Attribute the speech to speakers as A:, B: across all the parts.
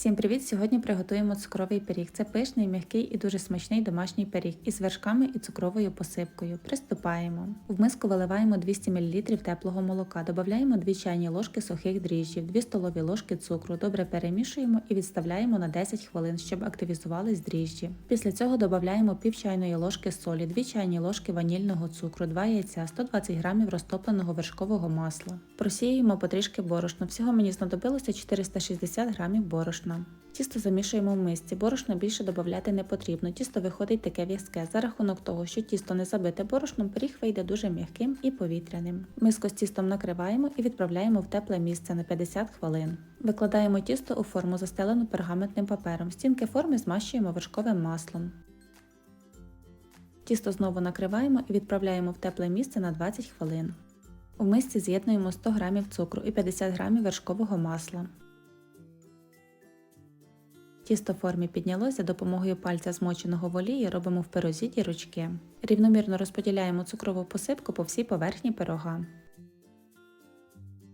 A: Всім привіт! Сьогодні приготуємо цукровий пиріг. Це пишний, м'який і дуже смачний домашній пиріг із вершками і цукровою посипкою. Приступаємо. В миску виливаємо 200 мл теплого молока, додаємо 2 чайні ложки сухих дріжджів, 2 столові ложки цукру. Добре перемішуємо і відставляємо на 10 хвилин, щоб активізувались дріжджі. Після цього додаємо пів чайної ложки солі, 2 чайні ложки ванільного цукру, 2 яйця, 120 г розтопленого вершкового масла. Просіюємо потрішки борошно. Всього мені знадобилося 460 г борошна. Тісто замішуємо в мисці. Борошно більше додати не потрібно. Тісто виходить таке в'язке. За рахунок того, що тісто не забите борошном, пиріг вийде дуже м'яким і повітряним. Миску з тістом накриваємо і відправляємо в тепле місце на 50 хвилин. Викладаємо тісто у форму, застелену пергаментним папером. Стінки форми змащуємо вершковим маслом. Тісто знову накриваємо і відправляємо в тепле місце на 20 хвилин. У мисці з'єднуємо 100 г цукру і 50 г вершкового масла. Тісто в формі піднялося допомогою пальця змоченого в олії робимо в пирозі дірочки. Рівномірно розподіляємо цукрову посипку по всій поверхні пирога.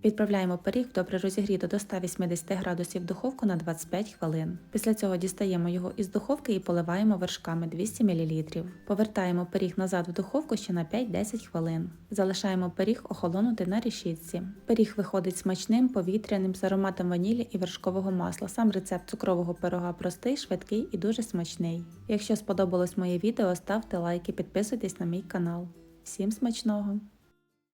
A: Відправляємо пиріг в добре розігріту до 180 градусів духовку на 25 хвилин. Після цього дістаємо його із духовки і поливаємо вершками 200 мл. Повертаємо пиріг назад в духовку ще на 5-10 хвилин. Залишаємо пиріг охолонути на решітці. Пиріг виходить смачним, повітряним з ароматом ванілі і вершкового масла. Сам рецепт цукрового пирога простий, швидкий і дуже смачний. Якщо сподобалось моє відео, ставте лайк і підписуйтесь на мій канал. Всім смачного!